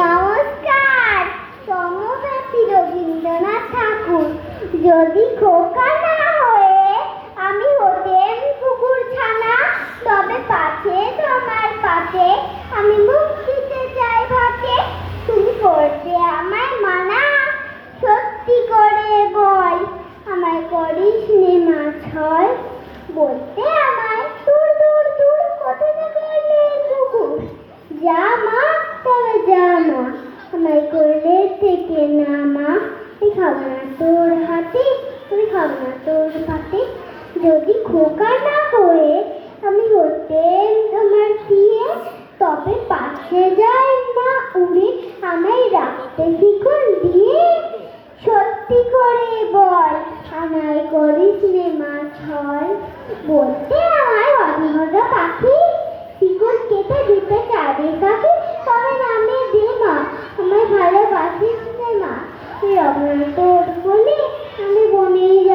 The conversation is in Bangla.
নমস্কার সমব্যাপী রবীন্দ্রনাথ ঠাকুর। যদি খোকা না হয়ে আমি হতেন কুকুর ছানা, তবে পাছে তোমার পাতে আমি মুখ দিতে চাই ভাতে। তুমি করতে আমায় মানা, সত্যি করে বল। আমায় করিস নে মাছ হয় বলতে আমায় করলে থেকে না, মা। আমি খাব না তোর হাতে আমি খাব না তোর পাতে। যদি খোকা না হয়ে আমি হতেন তোমার দিয়ে, তবে পাশে যায় না উড়ে আমায় রাখতে শিখুন দিয়ে। সত্যি করে বল, আমায় করিস নে মাছ হয় বলতে আমায় অধমজা পাখি শিকল কেটে দিতে